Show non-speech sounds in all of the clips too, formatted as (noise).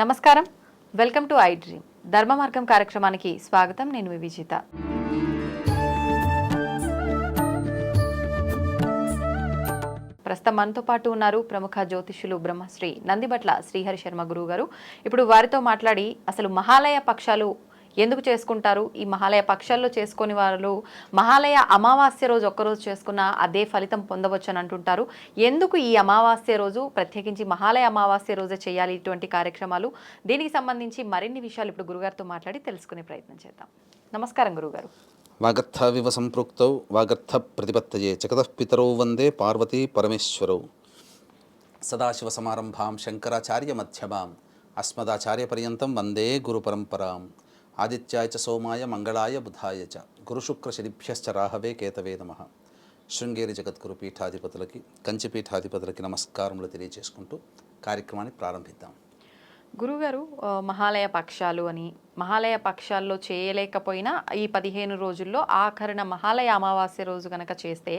నమస్కారం. Welcome to iDream. ధర్మ మార్గం కార్యక్రమానికి స్వాగతం. నేను మీ విజిత. ప్రస్తుతం మనతో పాటు ఉన్నారు ప్రముఖ జ్యోతిష్యులు బ్రహ్మశ్రీ నందిబట్ల శ్రీహరి శర్మ గురువు గారు ఇప్పుడు వారితో మాట్లాడి అసలు మహాలయ పక్షాలు ఎందుకు చేసుకుంటారు? ఈ మహాలయ పక్షాల్లో చేసుకుని వాళ్ళు మహాలయ అమావాస్య రోజు ఒక్కరోజు చేసుకున్న అదే ఫలితం పొందవచ్చు అని అంటుంటారు. ఎందుకు ఈ అమావాస్య రోజు? ప్రత్యేకించి మహాలయ అమావాస్య రోజే చేయాలి ఇటువంటి కార్యక్రమాలు. దీనికి సంబంధించి మరిన్ని విషయాలు ఇప్పుడు గురుగారితో మాట్లాడి తెలుసుకునే ప్రయత్నం చేద్దాం. నమస్కారం గురుగారు. వాగర్థవివ సంపృక్తౌ వాగర్థ ప్రతిపత్తయే జగతః వందే పార్వతీ పరమేశ్వరౌ. సదాశివసమారంభాం శంకరాచార్య మధ్యమాం అస్మదాచార్యపర్యంతం వందే గురుపరంపరాం ఆదిత్యాయ చ సోమాయ మంగళాయ బుధాయ చ. గురుశుక్రశనిభ్యశ్చ రాహవే కేతవే నమ. శృంగేరి జగద్గురు పీఠాధిపతులకి కంచి పీఠాధిపతులకి నమస్కారములు తెలియజేసుకుంటూ కార్యక్రమాన్ని ప్రారంభిద్దాం. గురుగారు మహాలయ పక్షాలు అని మహాలయ పక్షాల్లో చేయలేకపోయినా ఈ పదిహేను రోజుల్లో ఆఖరణ మహాలయ అమావాస్య రోజు కనుక చేస్తే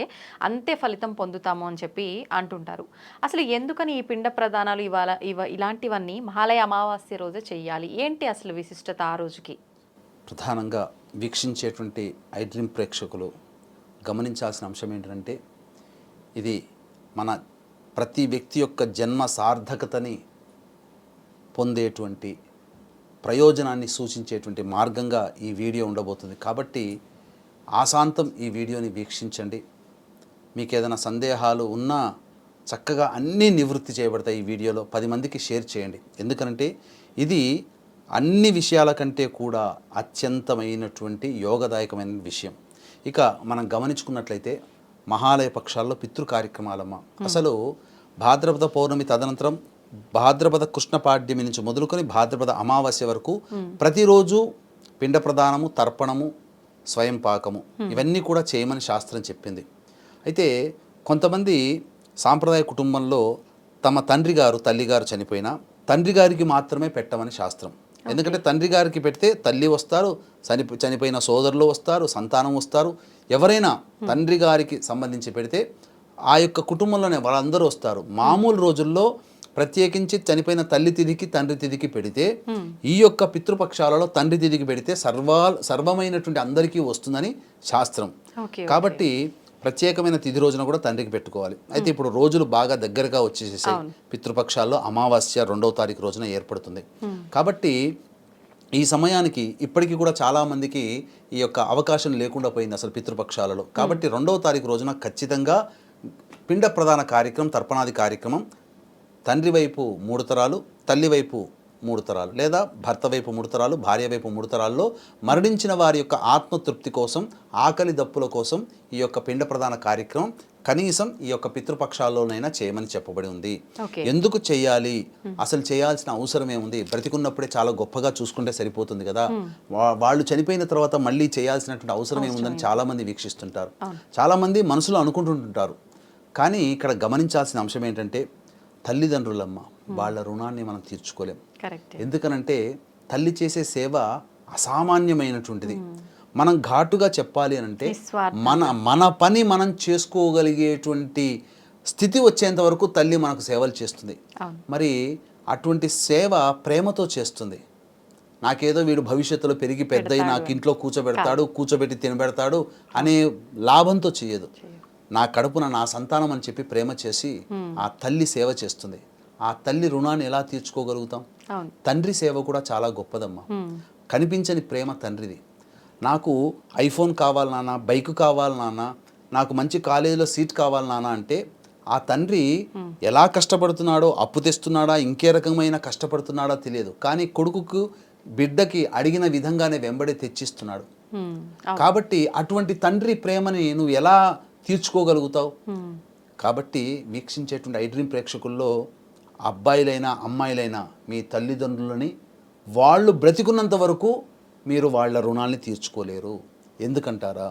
అంతే ఫలితం పొందుతాము అని చెప్పి అంటుంటారు. అసలు ఎందుకని ఈ పిండ ప్రదానాలు ఇవాళ ఇవ ఇలాంటివన్నీ మహాలయ అమావాస్య రోజే చేయాలి ఏంటి అసలు విశిష్టత ఆ రోజుకి? ప్రధానంగా వీక్షించేటువంటి ఐ డ్రీమ్ ప్రేక్షకులు గమనించాల్సిన అంశం ఏంటంటే ఇది మన ప్రతి వ్యక్తి యొక్క జన్మ సార్థకతని పొందేటువంటి ప్రయోజనాన్ని సూచించేటువంటి మార్గంగా ఈ వీడియో ఉండబోతుంది. కాబట్టి ఆశాంతం ఈ వీడియోని వీక్షించండి. మీకు ఏదైనా సందేహాలు ఉన్నా చక్కగా అన్నీ నివృత్తి చేయబడతాయి ఈ వీడియోలో. పది మందికి షేర్ చేయండి. ఎందుకంటే ఇది అన్ని విషయాల కంటే కూడా అత్యంతమైనటువంటి యోగదాయకమైన విషయం. ఇక మనం గమనించుకున్నట్లయితే మహాలయ పక్షాల్లో పితృ కార్యక్రమాలమ్మ. అసలు భాద్రపద పౌర్ణమి తదనంతరం భాద్రపద కృష్ణ పాడ్యమి నుంచి మొదలుకొని భాద్రపద అమావాస్య వరకు ప్రతిరోజు పిండ ప్రదానము తర్పణము స్వయం పాకము ఇవన్నీ కూడా చేయమని శాస్త్రం చెప్పింది. అయితే కొంతమంది సాంప్రదాయ కుటుంబంలో తమ తండ్రి గారు తల్లి గారు చనిపోయినా తండ్రి గారికి మాత్రమే పెట్టమని శాస్త్రం. ఎందుకంటే తండ్రి గారికి పెడితే తల్లి వస్తారు చనిపో చనిపోయిన సోదరులు వస్తారు సంతానం వస్తారు. ఎవరైనా తండ్రి గారికి సంబంధించి పెడితే ఆ యొక్క కుటుంబంలోనే వాళ్ళందరూ వస్తారు. మామూలు రోజుల్లో ప్రత్యేకించి చనిపోయిన తల్లి తిథికి తండ్రి తిథికి పెడితే ఈ యొక్క పితృపక్షాలలో తండ్రి తిథికి పెడితే సర్వా సర్వమైనటువంటి అందరికీ వస్తుందని శాస్త్రం. కాబట్టి ప్రత్యేకమైన తిథి రోజున కూడా తండ్రికి పెట్టుకోవాలి. అయితే ఇప్పుడు రోజులు బాగా దగ్గరగా వచ్చేసేసాయి. పితృపక్షాల్లో అమావాస్య రెండవ తారీఖు రోజున ఏర్పడుతుంది. కాబట్టి ఈ సమయానికి ఇప్పటికీ కూడా చాలా మందికి ఈ యొక్క అవకాశం లేకుండా పోయింది అసలు పితృపక్షాలలో. కాబట్టి రెండవ తారీఖు రోజున ఖచ్చితంగా పిండ ప్రధాన కార్యక్రమం తర్పణాది కార్యక్రమం తండ్రి వైపు మూడు తరాలు తల్లి వైపు మూడు తరాలు. లేదా భర్త వైపు మూడు తరాలు భార్య వైపు మూడు తరాల్లో మరణించిన వారి యొక్క ఆత్మతృప్తి కోసం ఆకలి దప్పుల కోసం ఈ యొక్క పిండ ప్రధాన కార్యక్రమం కనీసం ఈ యొక్క పితృపక్షాల్లోనైనా చేయమని చెప్పబడి ఉంది. ఎందుకు చేయాలి? అసలు చేయాల్సిన అవసరం ఏముంది బ్రతికున్నప్పుడే చాలా గొప్పగా చూసుకుంటే సరిపోతుంది కదా. వాళ్ళు చనిపోయిన తర్వాత మళ్ళీ చేయాల్సినటువంటి అవసరం ఏముందని చాలా మంది వీక్షిస్తుంటారు. చాలా మంది మనసులో అనుకుంటుంటుంటారు. కానీ ఇక్కడ గమనించాల్సిన అంశం ఏంటంటే తల్లిదండ్రులమ్మ వాళ్ళ రుణాన్ని మనం తీర్చుకోలేం. ఎందుకనంటే తల్లి చేసే సేవ అసామాన్యమైనటువంటిది. మనం ఘాటుగా చెప్పాలి అని అంటే. మన మన పని మనం చేసుకోగలిగేటువంటి స్థితి వచ్చేంత వరకు తల్లి మనకు సేవలు చేస్తుంది. మరి అటువంటి సేవ ప్రేమతో చేస్తుంది. నాకేదో వీడు భవిష్యత్తులో పెరిగి పెద్దయి నాకు ఇంట్లో కూర్చోబెడతాడు కూర్చోబెట్టి తినబెడతాడు అనే లాభంతో చేయదు. నా కడుపున నా సంతానం అని చెప్పి ప్రేమ చేసి ఆ తల్లి సేవ చేస్తుంది. ఆ తల్లి రుణాన్ని ఎలా తీర్చుకోగలుగుతాం? తండ్రి సేవ కూడా చాలా గొప్పదమ్మా. కనిపించని ప్రేమ తండ్రిది. నాకు ఐఫోన్ కావాలి నాన్న బైక్ కావాలి నాన్న నాకు మంచి కాలేజీలో సీట్ కావాలి నాన్న అంటే ఆ తండ్రి ఎలా కష్టపడుతున్నాడో అప్పు తెస్తున్నాడా ఇంకే రకమైన కష్టపడుతున్నాడా తెలియదు. కానీ కొడుకుకు బిడ్డకి అడిగిన విధంగానే వెంబడి తెచ్చిస్తున్నాడు. కాబట్టి అటువంటి తండ్రి ప్రేమని నువ్వు ఎలా తీర్చుకోగలుగుతావు? కాబట్టి వీక్షించేటువంటి ఐ డ్రీమ్ ప్రేక్షకుల్లో అబ్బాయిలైనా అమ్మాయిలైనా మీ తల్లిదండ్రులని వాళ్ళు బ్రతికున్నంత వరకు మీరు వాళ్ళ రుణాల్ని తీర్చుకోలేరు ఎందుకంటారా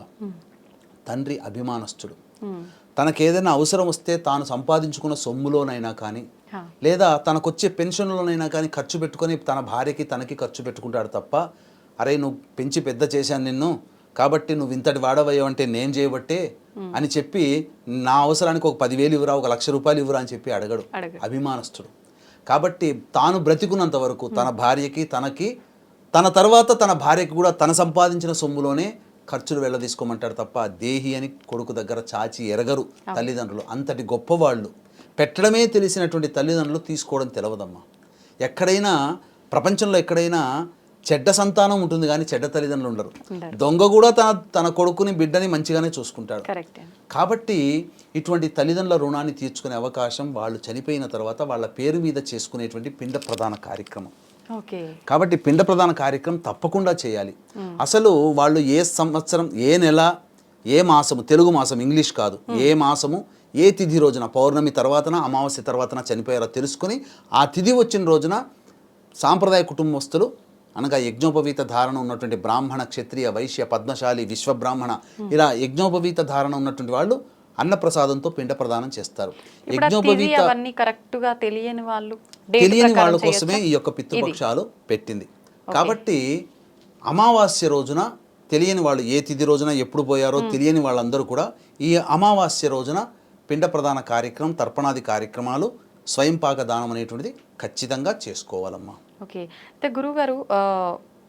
తండ్రి అభిమానస్తుడు. తనకేదైనా అవసరం వస్తే తాను సంపాదించుకున్న సొమ్ములోనైనా కానీ. లేదా తనకొచ్చే పెన్షన్లోనైనా కానీ ఖర్చు పెట్టుకొని తన భార్యకి తనకి ఖర్చు పెట్టుకుంటాడు తప్ప అరే నువ్వు పెంచి పెద్ద చేశాను నిన్ను కాబట్టి నువ్వు ఇంతటి వాడవయ్యావంటే నేను చేయబట్టే అని చెప్పి నా అవసరానికి ఒక పదివేలు ఇవ్వరా ఒక లక్ష రూపాయలు ఇవ్వరా అని చెప్పి అడగడు. అభిమానస్తుడు. కాబట్టి తాను బ్రతికున్నంత వరకు తన భార్యకి తనకి తన తర్వాత తన భార్యకి కూడా తన సంపాదించిన సొమ్ములోనే ఖర్చులు వెళ్ళదీసుకోమంటాడు తప్ప దేహి అని కొడుకు దగ్గర చాచి ఎరగరు తల్లిదండ్రులు. అంతటి గొప్పవాళ్ళు. పెట్టడమే తెలిసినటువంటి తల్లిదండ్రులు తీసుకోవడం తెలవదమ్మా. ఎక్కడైనా ప్రపంచంలో ఎక్కడైనా చెడ్డ సంతానం ఉంటుంది కానీ చెడ్డ తల్లిదండ్రులు ఉండరు. దొంగ కూడా తన తన కొడుకుని బిడ్డని మంచిగానే చూసుకుంటాడు. కాబట్టి ఇటువంటి తల్లిదండ్రుల రుణాన్ని తీర్చుకునే అవకాశం వాళ్ళు చనిపోయిన తర్వాత వాళ్ళ పేరు మీద చేసుకునేటువంటి పిండ ప్రధాన కార్యక్రమం. ఓకే. కాబట్టి పిండ ప్రధాన కార్యక్రమం తప్పకుండా చేయాలి. అసలు వాళ్ళు ఏ సంవత్సరం ఏ నెల ఏ మాసము తెలుగు మాసం ఇంగ్లీష్ కాదు. ఏ మాసము ఏ తిథి రోజున పౌర్ణమి తర్వాతన అమావాస్య తర్వాతన చనిపోయారో తెలుసుకొని ఆ తిథి వచ్చిన రోజున సాంప్రదాయ కుటుంబస్తులు అనగా యజ్ఞోపవీత ధారణ ఉన్నటువంటి బ్రాహ్మణ క్షత్రియ వైశ్య పద్మశాలి విశ్వబ్రాహ్మణ ఇలా యజ్ఞోపవీత ధారణ ఉన్నటువంటి వాళ్ళు అన్నప్రసాదంతో పిండ ప్రదానం చేస్తారు. యజ్ఞోపవీత తెలియని వాళ్ళు తెలియని కోసమే? ఈ యొక్క పితృపక్షాలు పెట్టింది. కాబట్టి అమావాస్య రోజున తెలియని వాళ్ళు ఏ తిథి రోజున ఎప్పుడు పోయారో తెలియని వాళ్ళందరూ కూడా ఈ అమావాస్య రోజున పిండ ప్రధాన కార్యక్రమం తర్పణాది కార్యక్రమాలు స్వయంపాక దానం అనేటువంటిది ఖచ్చితంగా చేసుకోవాలమ్మా. ఓకే. అయితే గురుగారు ఆ,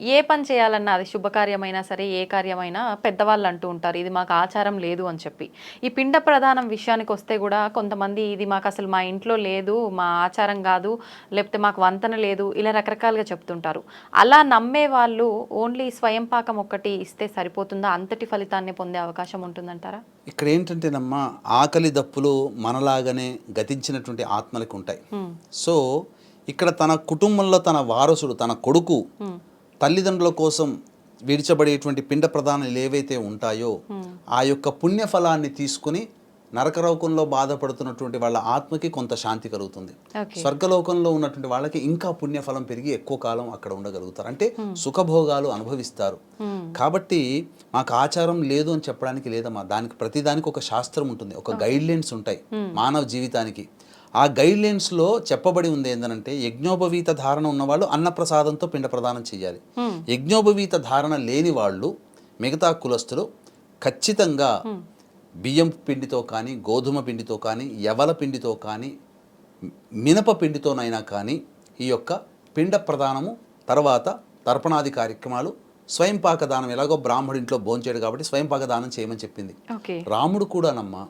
ఏ పని చేయాలన్నా అది శుభకార్యమైనా సరే ఏ కార్యమైనా పెద్దవాళ్ళు అంటూ ఉంటారు ఇది మాకు ఆచారం లేదు అని చెప్పి. ఈ పిండ ప్రధానం విషయానికి వస్తే కూడా కొంతమంది ఇది మాకు అసలు మా ఇంట్లో లేదు మా ఆచారం కాదు లేకపోతే మాకు వంతన లేదు ఇలా రకరకాలుగా చెప్తుంటారు. అలా నమ్మే వాళ్ళు ఓన్లీ స్వయం పాకం ఒక్కటి ఇస్తే సరిపోతుందా? అంతటి ఫలితాన్ని పొందే అవకాశం ఉంటుందంటారా? ఇక్కడ ఏంటంటేనమ్మా ఆకలి దప్పులు మనలాగానే గతించినటువంటి ఆత్మలకు ఉంటాయి. సో ఇక్కడ తన కుటుంబంలో తన వారసుడు తన కొడుకు. తల్లిదండ్రుల కోసం విడిచబడేటువంటి పిండ ప్రధానాలు ఏవైతే ఉంటాయో ఆ యొక్క పుణ్యఫలాన్ని తీసుకుని నరకలోకంలో బాధపడుతున్నటువంటి వాళ్ళ ఆత్మకి కొంత శాంతి కలుగుతుంది. స్వర్గలోకంలో ఉన్నటువంటి వాళ్ళకి ఇంకా పుణ్యఫలం పెరిగి ఎక్కువ కాలం అక్కడ ఉండగలుగుతారు. అంటే సుఖభోగాలు అనుభవిస్తారు. కాబట్టి మాకు ఆచారం లేదు అని చెప్పడానికి లేదమ్మా. దానికి ప్రతిదానికి ఒక శాస్త్రం ఉంటుంది ఒక గైడ్ లైన్స్ ఉంటాయి మానవ జీవితానికి. ఆ గైడ్ లైన్స్లో చెప్పబడి ఉంది ఏంటంటే యజ్ఞోపవీత ధారణ ఉన్నవాళ్ళు అన్నప్రసాదంతో పిండ ప్రదానం చేయాలి. యజ్ఞోపవీత ధారణ లేని వాళ్ళు మిగతా కులస్తులు ఖచ్చితంగా బియ్యం పిండితో కానీ గోధుమ పిండితో కానీ యవల పిండితో కానీ మినప పిండితోనైనా కానీ ఈ యొక్క పిండ ప్రదానము తర్వాత తర్పణాది కార్యక్రమాలు స్వయంపాక దానం ఎలాగో బ్రాహ్మడింట్లో భోంచేయడు కాబట్టి స్వయంపాక దానం చేయమని చెప్పింది రాముడు కూడానమ్మా.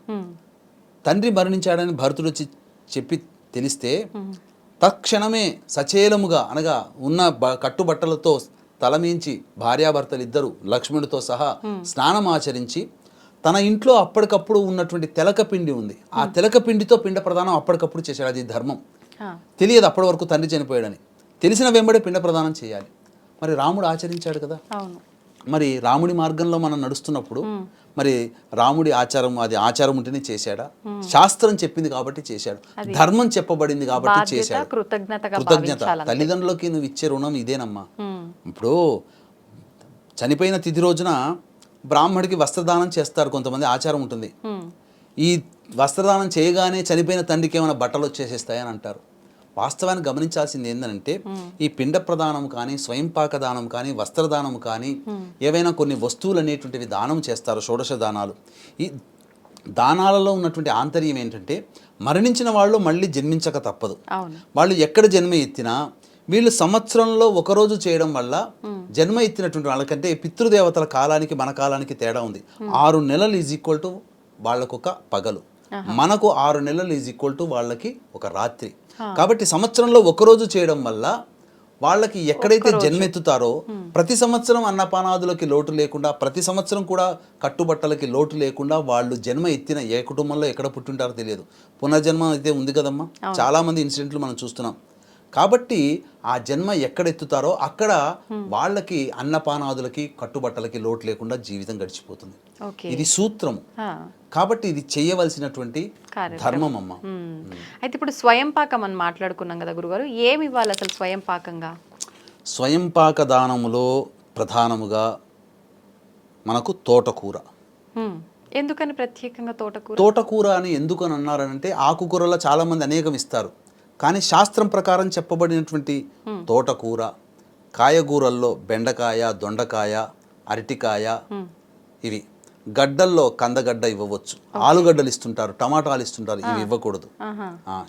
తండ్రి మరణించాడని భరతుడు వచ్చి చెప్పి తెలిస్తే తక్షణమే సచేలముగా అనగా ఉన్న బ కట్టుబట్టలతో తలమించి భార్యాభర్తలు ఇద్దరు లక్ష్మణుడితో సహా స్నానం ఆచరించి తన ఇంట్లో అప్పటికప్పుడు ఉన్నటువంటి తెలక పిండి ఉంది. ఆ తెలక పిండితో పిండ ప్రదానం అప్పటికప్పుడు చేశాడు అది ధర్మం. తెలియదు అప్పటి వరకు తండ్రి చనిపోయాడని. తెలిసిన వెంబడే పిండ ప్రదానం చేయాలి. మరి రాముడు ఆచరించాడు కదా? అవును. మరి రాముడి మార్గంలో మనం నడుస్తున్నప్పుడు మరి రాముడి ఆచారం అది ఆచారం ఉంటేనే చేశాడా? శాస్త్రం చెప్పింది కాబట్టి చేశాడు. ధర్మం చెప్పబడింది కాబట్టి చేశాడు. కృతజ్ఞత. తల్లిదండ్రులకి నువ్వు ఇచ్చే రుణం ఇదేనమ్మా. ఇప్పుడు చనిపోయిన తిథి రోజున బ్రాహ్మడికి వస్త్రదానం చేస్తారు కొంతమంది ఆచారం ఉంటుంది. ఈ వస్త్రదానం చేయగానే చనిపోయిన తండ్రికి ఏమైనా బట్టలు వచ్చేసేస్తాయని అంటారు. వాస్తవాన్ని గమనించాల్సింది ఏంటంటే ఈ పిండ ప్రదానం కానీ స్వయంపాక దానం కానీ వస్త్రదానం కానీ ఏవైనా కొన్ని వస్తువులు అనేటువంటివి దానం చేస్తారు షోడశ దానాలు. ఈ దానాలలో ఉన్నటువంటి ఆంతర్యం ఏంటంటే మరణించిన వాళ్ళు మళ్ళీ జన్మించక తప్పదు. వాళ్ళు ఎక్కడ జన్మ ఎత్తినా వీళ్ళు సంవత్సరంలో ఒకరోజు చేయడం వల్ల జన్మ ఎత్తినటువంటి వాళ్ళకంటే పితృదేవతల కాలానికి మన కాలానికి తేడా ఉంది. ఆరు నెలలు ఈజ్ ఈక్వల్ టు వాళ్ళకు ఒక పగలు మనకు ఆరు నెలలు ఈజ్ ఈక్వల్ టు వాళ్ళకి ఒక రాత్రి. కాబట్టి సంవత్సరంలో ఒకరోజు చేయడం వల్ల వాళ్ళకి ఎక్కడైతే జన్మెత్తుతారో ప్రతి సంవత్సరం అన్నపానాదులకి లోటు లేకుండా ప్రతి సంవత్సరం కూడా కట్టుబట్టలకి లోటు లేకుండా వాళ్ళు జన్మ ఎత్తిన ఏ కుటుంబంలో ఎక్కడ పుట్టింటారో తెలియదు. పునర్జన్మ అయితే ఉంది కదమ్మా. చాలా మంది ఇన్సిడెంట్లు మనం చూస్తున్నాం. కాబట్టి ఆ జన్మ ఎక్కడ ఎత్తుతారో అక్కడ వాళ్ళకి అన్నపానాదులకి కట్టుబట్టలకి లోటు లేకుండా జీవితం గడిచిపోతుంది. ఇది సూత్రము. ఆ. కాబట్టి ఇది చేయవలసినటువంటి. ధర్మం అమ్మ మ్మ్. అయితే ఇప్పుడు స్వయం పాకం అని మాట్లాడుకున్నాం కదా గురుగారు ఏమి ఇవ్వాలి అసలు స్వయం పాకంగా స్వయంపాక దానములో ప్రధానముగా మనకు తోటకూర. ఎందుకని ప్రత్యేకంగా తోటకూర? తోటకూర అని ఎందుకు అని అన్నారనంటే ఆకుకూరలో చాలామంది అనేకం ఇస్తారు. కానీ శాస్త్రం ప్రకారం చెప్పబడినటువంటి తోటకూర కాయగూరల్లో బెండకాయ దొండకాయ అరటికాయ ఇవి. గడ్డల్లో కందగడ్డ ఇవ్వవచ్చు. ఆలుగడ్డలు ఇస్తుంటారు టమాటాలు ఇస్తుంటారు ఇవి ఇవ్వకూడదు.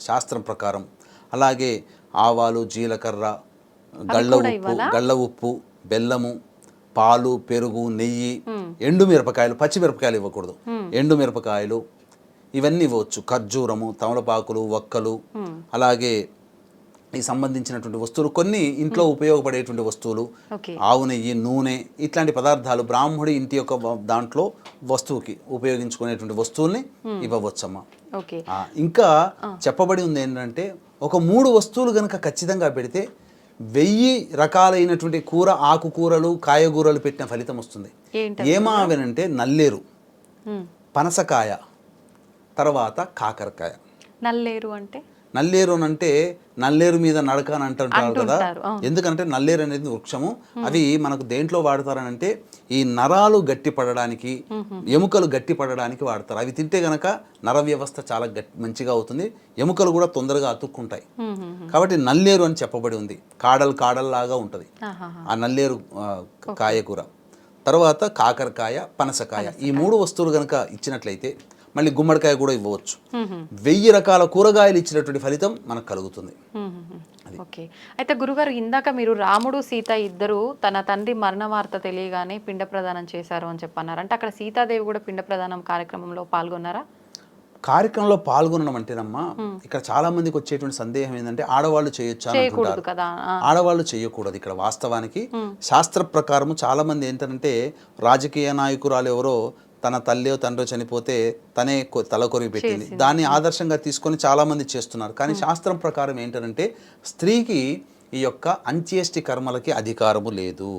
శాస్త్రం ప్రకారం. అలాగే ఆవాలు జీలకర్ర గళ్ళ ఉప్పు గళ్ళ ఉప్పు బెల్లము పాలు పెరుగు నెయ్యి ఎండు మిరపకాయలు పచ్చి మిరపకాయలు ఇవ్వకూడదు. ఎండు మిరపకాయలు ఇవన్నీ ఇవ్వచ్చు. ఖర్జూరము తమలపాకులు వక్కలు అలాగే ఈ సంబంధించినటువంటి వస్తువులు కొన్ని ఇంట్లో ఉపయోగపడేటువంటి వస్తువులు ఆవు నెయ్యి నూనె ఇట్లాంటి పదార్థాలు బ్రాహ్మడి ఇంటి యొక్క దాంట్లో వస్తువుకి ఉపయోగించుకునేటువంటి వస్తువుల్ని ఇవ్వవచ్చమ్మా. ఓకే. ఆ, ఇంకా చెప్పబడి ఉంది ఏంటంటే ఒక మూడు వస్తువులు కనుక ఖచ్చితంగా పెడితే వెయ్యి రకాలైనటువంటి కూర ఆకుకూరలు కాయగూరలు పెట్టిన ఫలితం వస్తుంది. ఏంటి ఏమా అవనంటే నల్లేరు ఉమ్. పనసకాయ తర్వాత కాకరకాయ. నల్లేరు అంటే? నల్లేరు అని అంటే నల్లేరు మీద నడక అని అంటుంటారు కదా. ఎందుకంటే నల్లేరు అనేది వృక్షము. అవి మనకు దేంట్లో వాడతారని అంటే ఈ నరాలు గట్టి పడడానికి ఎముకలు గట్టి పడడానికి వాడతారు. అవి తింటే గనక నర వ్యవస్థ చాలా గట్టి మంచిగా అవుతుంది. ఎముకలు కూడా తొందరగా అతుక్కుంటాయి. కాబట్టి నల్లేరు అని చెప్పబడి ఉంది. కాడలు కాడల్లాగా ఉంటుంది. ఆ నల్లేరు కాయకూర తర్వాత కాకరకాయ పనసకాయ. ఈ మూడు వస్తువులు కనుక ఇచ్చినట్లయితే మళ్ళీ గుమ్మడికాయ కూడా ఇవ్వవచ్చు. వెయ్యి రకాల కూరగాయలు ఇచ్చినటువంటి ఫలితం మనకు కలుగుతుంది. ఓకే. అయితే గురుగారు ఇందాక మీరు రాముడు సీత ఇద్దరు తన తండ్రి మరణ వార్త తెలియగానే పిండ ప్రదానం చేశారు అని చెప్పన్నారు. అంటే అక్కడ సీతాదేవి కూడా పిండ ప్రదానం కార్యక్రమంలో పాల్గొన్నారా? కార్యక్రమంలో పాల్గొనడం అంటేనమ్మా ఇక్కడ చాలా మందికి వచ్చేటువంటి సందేహం ఏంటంటే ఆడవాళ్ళు చేయొచ్చా అని చేయకూడదు అంటుంటారు. కదా ఆ, ఆడవాళ్ళు చేయకూడదు ఇక్కడ వాస్తవానికి. శాస్త్ర ప్రకారము చాలా మంది ఏంటంటే రాజకీయ నాయకురాలు ఎవరో తన తల్లి తండ్రి చనిపోతే తనే తల కొరిగి పెట్టింది. దాన్ని ఆదర్శంగా తీసుకొని చాలా మంది చేస్తున్నారు. కానీ శాస్త్రం ప్రకారం ఏంటంటే స్త్రీకి ఈ యొక్క అంత్యేష్టి కర్మలకి అధికారము లేదు.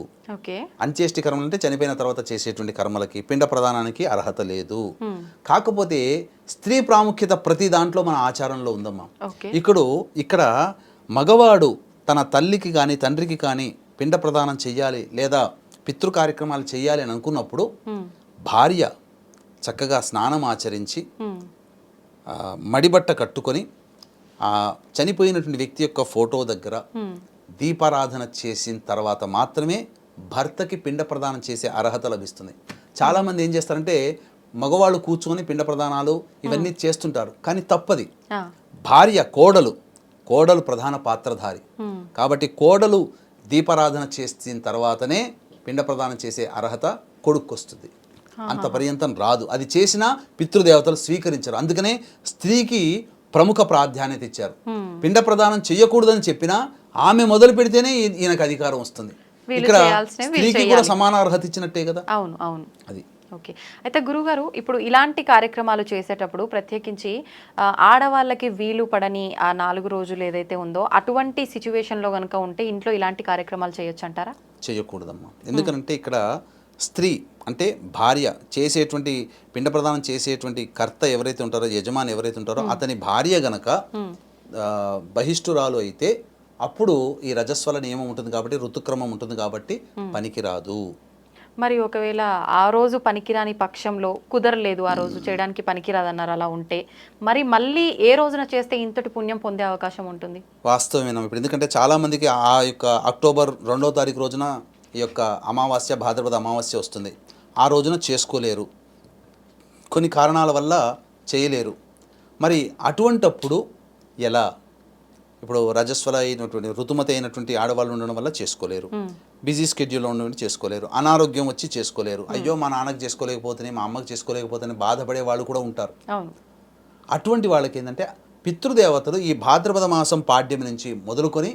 అంత్యేష్టి కర్మలు అంటే చనిపోయిన తర్వాత చేసేటువంటి కర్మలకి పిండ ప్రదానానికి అర్హత లేదు. కాకపోతే స్త్రీ ప్రాముఖ్యత ప్రతి దాంట్లో మన ఆచారంలో ఉందమ్మా. ఇక్కడ ఇక్కడ మగవాడు తన తల్లికి కానీ తండ్రికి కానీ పిండ ప్రదానం చెయ్యాలి లేదా పితృ కార్యక్రమాలు చెయ్యాలి అని అనుకున్నప్పుడు భార్య చక్కగా స్నానం ఆచరించి మడిబట్ట కట్టుకొని ఆ చనిపోయినటువంటి వ్యక్తి యొక్క ఫోటో దగ్గర. దీపారాధన చేసిన తర్వాత మాత్రమే భర్తకి పిండ ప్రదానం చేసే అర్హత లభిస్తుంది. చాలామంది ఏం చేస్తారంటే మగవాళ్ళు కూర్చొని పిండ ప్రదానాలు ఇవన్నీ చేస్తుంటారు కానీ తప్పది. భార్య కోడలు కోడలు ప్రధాన పాత్రధారి. కాబట్టి కోడలు దీపారాధన చేసిన తర్వాతనే పిండ ప్రదానం చేసే అర్హత కొడుక్కొస్తుంది. అంత పర్యంతం రాదు. అది చేసినా పితృదేవతలు స్వీకరించరు. అందుకనే స్త్రీకి ప్రముఖ ప్రాధాన్యత ఇచ్చారు. పిండ ప్రదానం చేయకూడదని చెప్పినా ఆమె మొదలు పెడితేనే ఈయనకు అధికారం వస్తుంది. ఇక్కడ స్త్రీకి కూడా సమాన అర్హత ఇచ్చినట్టే కదా? అవును అవును. అది. ఓకే. అయితే గురుగారు ఇప్పుడు ఇలాంటి కార్యక్రమాలు చేసేటప్పుడు ప్రత్యేకించి ఆడవాళ్ళకి వీలు పడని ఆ నాలుగు రోజులు ఏదైతే ఉందో అటువంటి సిచ్యువేషన్లో కనుక ఉంటే ఇంట్లో ఇలాంటి కార్యక్రమాలు చేయొచ్చు అంటారా చేయకూడదమ్మా ఎందుకంటే ఇక్కడ స్త్రీ అంటే భార్య చేసేటువంటి పిండ ప్రదానం చేసేటువంటి కర్త ఎవరైతే ఉంటారో యజమాని ఎవరైతే ఉంటారో అతని భార్య గనక ఆ, బహిష్ఠురాలు అయితే అప్పుడు ఈ రజస్వల నియమం ఉంటుంది కాబట్టి ఋతుక్రమం ఉంటుంది కాబట్టి పనికిరాదు. మరి ఒకవేళ ఆ రోజు పనికిరాని పక్షంలో కుదరలేదు ఆ రోజు చేయడానికి పనికిరాదన్నారు అలా ఉంటే మరి మళ్ళీ ఏ రోజున చేస్తే ఇంతటి పుణ్యం పొందే అవకాశం ఉంటుంది? వాస్తవమేనా? ఇప్పుడు ఎందుకంటే చాలామందికి ఆ యొక్క అక్టోబర్ రెండో తారీఖు రోజున ఈ యొక్క అమావాస్య భాద్రపద అమావాస్య వస్తుంది. ఆ రోజున చేసుకోలేరు. కొన్ని కారణాల వల్ల చేయలేరు. మరి అటువంటప్పుడు ఎలా? ఇప్పుడు రజస్వల అయినటువంటి ఋతుమతి అయినటువంటి ఆడవాళ్ళు ఉండడం వల్ల చేసుకోలేరు. బిజీ స్కెడ్యూల్లో ఉండడం చేసుకోలేరు. అనారోగ్యం వచ్చి చేసుకోలేరు. అయ్యో మా నాన్నకి చేసుకోలేకపోతేనే మా అమ్మకి చేసుకోలేకపోతేనే బాధపడే వాళ్ళు కూడా ఉంటారు. అటువంటి వాళ్ళకి ఏంటంటే పితృదేవతలు ఈ భాద్రపద మాసం పాడ్యం నుంచి మొదలుకొని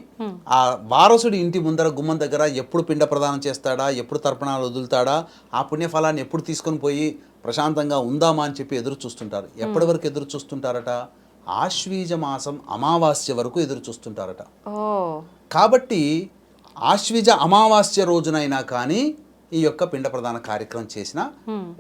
ఆ వారసుడి ఇంటి ముందర గుమ్మం దగ్గర ఎప్పుడు పిండ ప్రదానం చేస్తాడా ఎప్పుడు తర్పణాలు వదులుతాడా ఆ పుణ్యఫలాన్ని ఎప్పుడు తీసుకొని పోయి ప్రశాంతంగా ఉందామా అని చెప్పి ఎదురు చూస్తుంటారు. ఎప్పటి వరకు ఎదురు చూస్తుంటారట? ఆశ్వీజ మాసం అమావాస్య వరకు ఎదురు చూస్తుంటారట. కాబట్టి ఆశ్విజ అమావాస్య రోజునైనా కానీ ఈ యొక్క పిండ ప్రదాన కార్యక్రమం చేసిన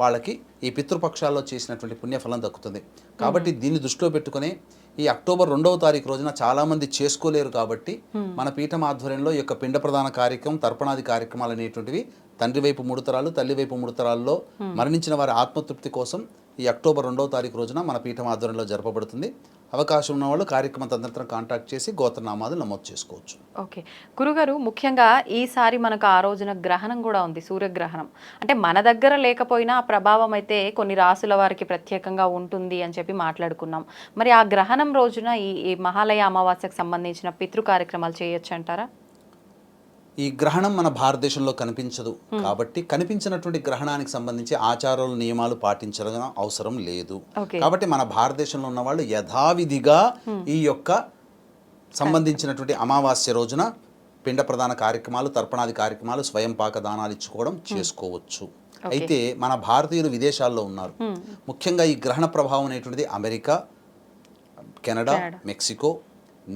వాళ్ళకి ఈ పితృపక్షాల్లో చేసినటువంటి పుణ్యఫలం దక్కుతుంది. కాబట్టి దీన్ని దృష్టిలో పెట్టుకొని ఈ అక్టోబర్ రెండవ తారీఖు రోజున చాలా మంది చేసుకోలేరు కాబట్టి మన పీఠం ఆధ్వర్యంలో ఈ యొక్క పిండ ప్రదాన కార్యక్రమం తర్పణాది కార్యక్రమాలు అనేటువంటివి తండ్రి వైపు మూడు తరాలు తల్లి వైపు మూడు తరాల్లో మరణించిన వారి ఆత్మతృప్తి కోసం ఈ అక్టోబర్ రెండవ తారీఖు రోజున మన పీఠం ఆధ్వర్యంలో జరపబడుతుంది. అవకాశం ఉన్న వాళ్ళు కార్యక్రమం తదనంతరం కాంటాక్ట్ చేసి గోత్రనామాలు నమోదు చేసుకోవచ్చు. ఓకే. గురుగారు ముఖ్యంగా ఈసారి మనకు ఆ రోజున గ్రహణం కూడా ఉంది సూర్యగ్రహణం. అంటే మన దగ్గర లేకపోయినా ఆ ప్రభావం అయితే కొన్ని రాసుల వారికి ప్రత్యేకంగా ఉంటుంది అని చెప్పి మాట్లాడుకున్నాం. మరి ఆ గ్రహణం రోజున ఈ ఈ మహాలయ అమావాస్యకు సంబంధించిన పితృ కార్యక్రమాలు చేయొచ్చు అంటారా ఈ గ్రహణం మన భారతదేశంలో కనిపించదు. కాబట్టి కనిపించినటువంటి గ్రహణానికి సంబంధించి ఆచారాలు నియమాలు పాటించడం అవసరం లేదు. కాబట్టి మన భారతదేశంలో ఉన్న వాళ్ళు యథావిధిగా ఈ యొక్క సంబంధించినటువంటి అమావాస్య రోజున పిండ ప్రధాన కార్యక్రమాలు తర్పణాది కార్యక్రమాలు స్వయం పాక దానాలు ఇచ్చుకోవడం చేసుకోవచ్చు. అయితే మన భారతీయులు విదేశాల్లో ఉన్నారు. ముఖ్యంగా ఈ గ్రహణ ప్రభావం అనేటువంటిది America Canada Mexico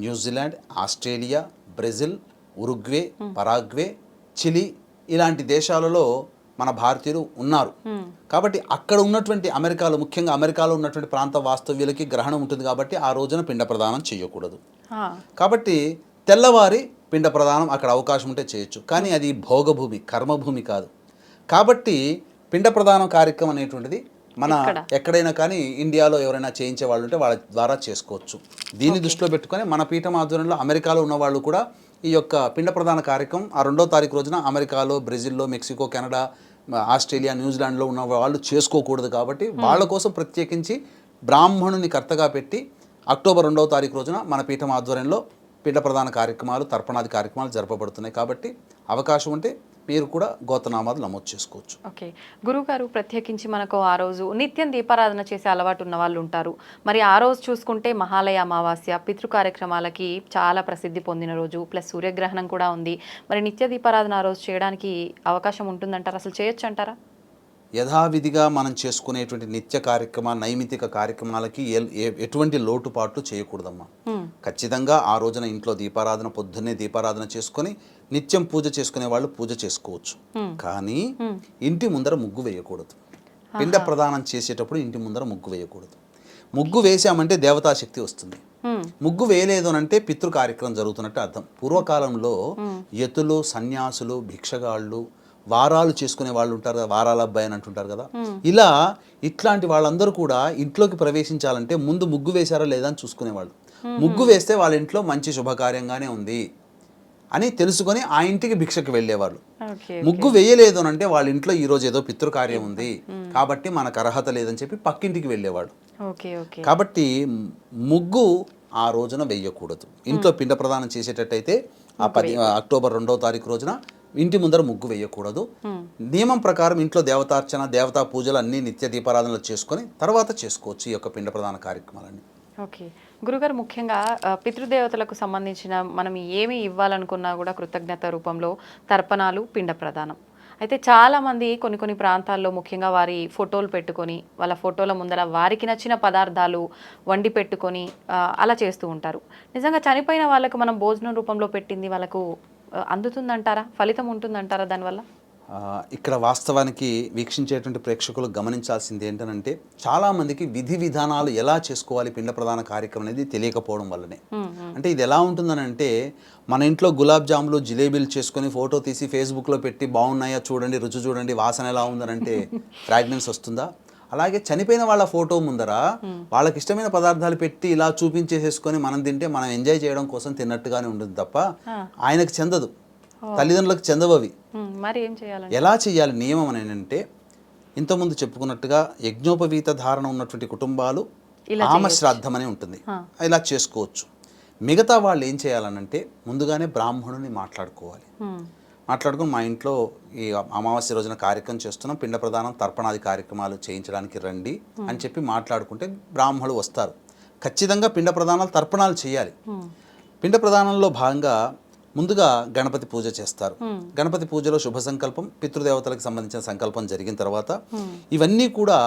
New Zealand Australia Brazil Uruguay Paraguay Chile ఇలాంటి దేశాలలో మన భారతీయులు ఉన్నారు. కాబట్టి అక్కడ ఉన్నటువంటి అమెరికాలో ముఖ్యంగా అమెరికాలో ఉన్నటువంటి ప్రాంత వాస్తవ్యులకి గ్రహణం ఉంటుంది కాబట్టి ఆ రోజున పిండ ప్రదానం చేయకూడదు. కాబట్టి తెల్లవారి పిండ ప్రదానం అక్కడ అవకాశం ఉంటే చేయొచ్చు. కానీ అది భోగభూమి కర్మభూమి కాదు. కాబట్టి పిండ ప్రదానం కార్యక్రమం అనేటువంటిది మన ఎక్కడైనా కానీ ఇండియాలో ఎవరైనా చేయించే వాళ్ళు ఉంటే వాళ్ళ ద్వారా చేసుకోవచ్చు. దీన్ని దృష్టిలో పెట్టుకొని మన పీఠం ఆధ్వర్యంలో అమెరికాలో ఉన్న వాళ్ళు కూడా ఈ యొక్క పిండ ప్రదాన కార్యక్రమం ఆ రెండో తారీఖు రోజున అమెరికాలో బ్రెజిల్లో మెక్సికో కెనడా ఆస్ట్రేలియా న్యూజిలాండ్లో ఉన్న వాళ్ళు చేసుకోకూడదు కాబట్టి వాళ్ళ కోసం ప్రత్యేకించి బ్రాహ్మణుని కర్తగా పెట్టి అక్టోబర్ రెండవ తారీఖు రోజున మన పీఠం ఆధ్వర్యంలో పిండ ప్రధాన కార్యక్రమాలు తర్పణాది కార్యక్రమాలు జరపబడుతున్నాయి కాబట్టి అవకాశం ఉంటే మీరు కూడా గోతనామాలు నమోదు చేసుకోవచ్చు. ఓకే. గురుగారు ప్రత్యేకించి మనకు ఆ రోజు నిత్యం దీపారాధన చేసే అలవాటు ఉన్న వాళ్ళు ఉంటారు. మరి ఆ రోజు చూసుకుంటే మహాలయ అమావాస్య పితృ కార్యక్రమాలకి చాలా ప్రసిద్ధి పొందిన రోజు ప్లస్ సూర్యగ్రహణం కూడా ఉంది. మరి నిత్య దీపారాధన ఆ రోజు చేయడానికి అవకాశం ఉంటుందంటారా? అసలు చేయొచ్చు అంటారా యథావిధిగా మనం చేసుకునేటువంటి నిత్య కార్యక్రమ నైమితిక కార్యక్రమాలకి ఎటువంటి లోటుపాట్లు చేయకూడదమ్మా. ఖచ్చితంగా ఆ రోజున ఇంట్లో దీపారాధన పొద్దున్నే దీపారాధన చేసుకొని నిత్యం పూజ చేసుకునే వాళ్ళు పూజ చేసుకోవచ్చు. కానీ ఇంటి ముందర ముగ్గు వేయకూడదు. పిండ ప్రదానం చేసేటప్పుడు ఇంటి ముందర ముగ్గు వేయకూడదు. ముగ్గు వేసామంటే దేవతా శక్తి వస్తుంది. ముగ్గు వేయలేదు అని అంటే పితృ కార్యక్రమం జరుగుతున్నట్టు అర్థం. పూర్వకాలంలో యతులు సన్యాసులు భిక్షగాళ్ళు వారాలు చేసుకునే వాళ్ళు ఉంటారు కదా వారాల అబ్బాయి అని అంటుంటారు కదా. ఇలా ఇట్లాంటి వాళ్ళందరూ కూడా ఇంట్లోకి ప్రవేశించాలంటే ముందు ముగ్గు వేశారా లేదా అని చూసుకునేవాళ్ళు. ముగ్గు వేస్తే వాళ్ళ ఇంట్లో మంచి శుభకార్యంగానే ఉంది అని తెలుసుకొని ఆ ఇంటికి భిక్షకు వెళ్ళేవాళ్ళు. ముగ్గు వేయలేదు అని అంటే వాళ్ళ ఇంట్లో ఈ రోజు ఏదో పితృకార్యం ఉంది. కాబట్టి మనకు అర్హత లేదని చెప్పి పక్కింటికి వెళ్ళేవాడు కాబట్టి ముగ్గు ఆ రోజున వేయకూడదు. ఇంట్లో పిండ ప్రదానం చేసేటట్టయితే ఆ పది అక్టోబర్ రెండవ తారీఖు రోజున ఇంటి ముందర ముగ్గు వేయకూడదు. నియమం ప్రకారం ఇంట్లో దేవతార్చన దేవతా పూజలు అన్ని నిత్య దీపారాధనలు చేసుకొని తర్వాత చేసుకోవచ్చు ఈ యొక్క పిండ ప్రదాన కార్యక్రమాలన్నీ. ఓకే. గురుగారు ముఖ్యంగా పితృదేవతలకు సంబంధించిన మనం ఏమి ఇవ్వాలనుకున్నా కూడా కృతజ్ఞత రూపంలో తర్పణాలు పిండ ప్రదానం అయితే చాలామంది కొన్ని కొన్ని ప్రాంతాల్లో ముఖ్యంగా వారి ఫోటోలు పెట్టుకొని వాళ్ళ ఫోటోల ముందర వారికి నచ్చిన పదార్థాలు వండి పెట్టుకొని అలా చేస్తూ ఉంటారు. నిజంగా చనిపోయిన వాళ్ళకు మనం భోజనం రూపంలో పెట్టింది వాళ్ళకు అందుతుందంటారా? ఫలితం ఉంటుందంటారా దానివల్ల? ఇక్కడ వాస్తవానికి వీక్షించేటువంటి ప్రేక్షకులు గమనించాల్సింది ఏంటనంటే చాలామందికి విధి విధానాలు ఎలా చేసుకోవాలి పిండ ప్రధాన కార్యక్రమం అనేది తెలియకపోవడం వల్లనే. అంటే ఇది ఎలా ఉంటుందనంటే మన ఇంట్లో గులాబ్ జాములు జిలేబీలు చేసుకొని ఫోటో తీసి ఫేస్బుక్లో పెట్టి బాగున్నాయా చూడండి రుచి చూడండి వాసన ఎలా ఉందనంటే (laughs) ఫ్రాగ్రెన్స్ వస్తుందా? అలాగే చనిపోయిన వాళ్ళ ఫోటో ముందర వాళ్ళకి ఇష్టమైన పదార్థాలు పెట్టి ఇలా చూపించేసేసుకొని మనం తింటే మనం ఎంజాయ్ చేయడం కోసం తిన్నట్టుగానే ఉంటుంది తప్ప ఆయనకు చెందదు. తల్లిదండ్రులకు చెందవు అవి ఉమ్, మరి ఏం చేయాలండి? ఎలా చేయాలి నియమం అని ఏంటంటే ఇంతకుముందు చెప్పుకున్నట్టుగా యజ్ఞోపవీత ధారణ ఉన్నటువంటి కుటుంబాలు ఆమ శ్రాద్ధం అని ఉంటుంది. ఇలా చేసుకోవచ్చు. మిగతా వాళ్ళు ఏం చేయాలనంటే ముందుగానే బ్రాహ్మణుని మాట్లాడుకోవాలి. మాట్లాడుకుని మా ఇంట్లో ఈ అమావాస్య రోజున కార్యక్రమం చేస్తున్నాం. పిండ ప్రదానం తర్పణాది కార్యక్రమాలు చేయించడానికి రండి అని చెప్పి మాట్లాడుకుంటే బ్రాహ్మణులు వస్తారు. ఖచ్చితంగా పిండ ప్రదానాలు తర్పణాలు చేయాలి. పిండ ప్రదానంలో భాగంగా ముందుగా గణపతి పూజ చేస్తారు. గణపతి పూజలో శుభ సంకల్పం పితృదేవతలకు సంబంధించిన సంకల్పం జరిగిన తర్వాత ఇవన్నీ కూడా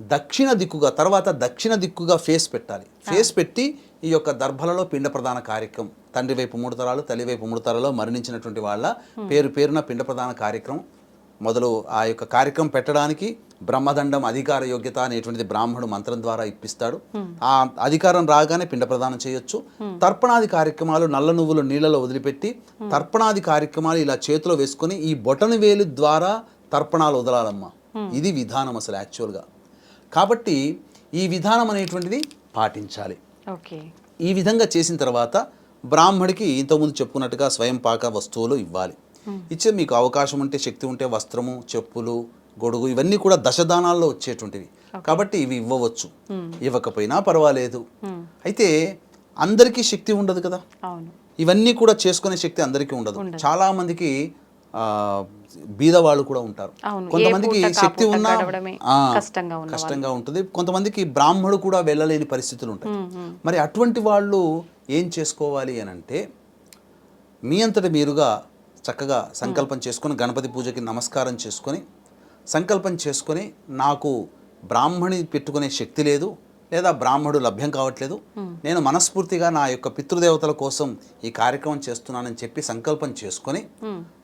దక్షిణ దిక్కుగా తర్వాత దక్షిణ దిక్కుగా ఫేస్ పెట్టాలి. ఫేస్ పెట్టి ఈ యొక్క దర్భలలో పిండ ప్రధాన కార్యక్రమం. తండ్రి వైపు మూడు తరాలు తల్లి వైపు మూడు తరాలు మరణించినటువంటి వాళ్ళ పేరు పేరున పిండ ప్రధాన కార్యక్రమం. మొదలు ఆ యొక్క కార్యక్రమం పెట్టడానికి బ్రహ్మదండం అధికార యోగ్యత అనేటువంటిది బ్రాహ్మణుడు మంత్రం ద్వారా ఇప్పిస్తాడు. ఆ అధికారం రాగానే పిండ ప్రదానం చేయొచ్చు. తర్పణాది కార్యక్రమాలు నల్ల నువ్వులు నీళ్ళలో వదిలిపెట్టి తర్పణాది కార్యక్రమాలు ఇలా చేతిలో వేసుకొని ఈ బొటన వేలు ద్వారా తర్పణాలు వదలాలమ్మా. ఇది విధానం అసలు యాక్చువల్గా కాబట్టి ఈ విధానం అనేటువంటిది పాటించాలి. ఈ విధంగా చేసిన తర్వాత బ్రాహ్మడికి ఇంతకుముందు చెప్పుకున్నట్టుగా స్వయం పాక వస్తువులు ఇవ్వాలి. ఇచ్చే మీకు అవకాశం ఉంటే శక్తి ఉంటే వస్త్రము చెప్పులు గొడుగు ఇవన్నీ కూడా దశదానాల్లో వచ్చేటువంటివి. కాబట్టి ఇవి ఇవ్వవచ్చు. ఇవ్వకపోయినా పర్వాలేదు. అయితే అందరికీ శక్తి ఉండదు కదా? ఇవన్నీ కూడా చేసుకునే శక్తి అందరికీ ఉండదు. చాలా మందికి ఆ, బీద వాళ్ళు కూడా ఉంటారు. కొంతమందికి శక్తి ఉన్న కష్టంగా ఉంటుంది. కొంతమందికి బ్రాహ్మడు కూడా వెళ్ళలేని పరిస్థితులు ఉంటాయి. మరి అటువంటి వాళ్ళు ఏం చేసుకోవాలి అని అంటే మీ అంతట మీరుగా చక్కగా సంకల్పం చేసుకొని గణపతి పూజకి నమస్కారం చేసుకొని సంకల్పం చేసుకొని నాకు బ్రాహ్మణి పెట్టుకునే శక్తి లేదు లేదా బ్రాహ్మడు లభ్యం కావట్లేదు నేను మనస్ఫూర్తిగా నా యొక్క పితృదేవతల కోసం ఈ కార్యక్రమం చేస్తున్నానని చెప్పి సంకల్పం చేసుకొని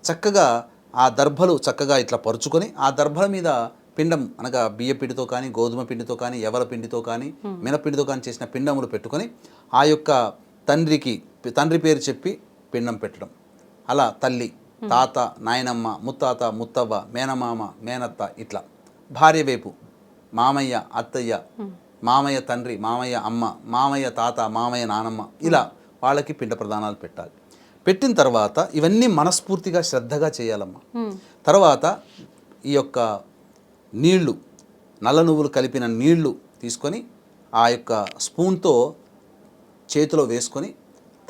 చక్కగా ఆ దర్భలు చక్కగా ఇట్లా పరుచుకొని ఆ దర్భల మీద పిండం అనగా బియ్య పిండితో కానీ గోధుమ పిండితో కానీ ఎవల పిండితో కానీ మినపిండితో కానీ చేసిన పిండములు పెట్టుకొని ఆ యొక్క తండ్రికి తండ్రి పేరు చెప్పి పిండం పెట్టడం. అలా తల్లి తాత నాయనమ్మ ముత్తాత ముత్తవ్వ మేనమామ మేనత్త ఇట్లా. భార్య వైపు మామయ్య అత్తయ్య మామయ్య తండ్రి మామయ్య అమ్మ మామయ్య తాత మామయ్య నానమ్మ ఇలా వాళ్ళకి పిండ ప్రదానాలు పెట్టాలి. పెట్టిన తర్వాత ఇవన్నీ మనస్ఫూర్తిగా శ్రద్ధగా చేయాలమ్మా. తర్వాత ఈ యొక్క నీళ్ళు నల్ల నువ్వులు కలిపిన నీళ్ళు తీసుకొని ఆ యొక్క స్పూన్తో చేతిలో వేసుకొని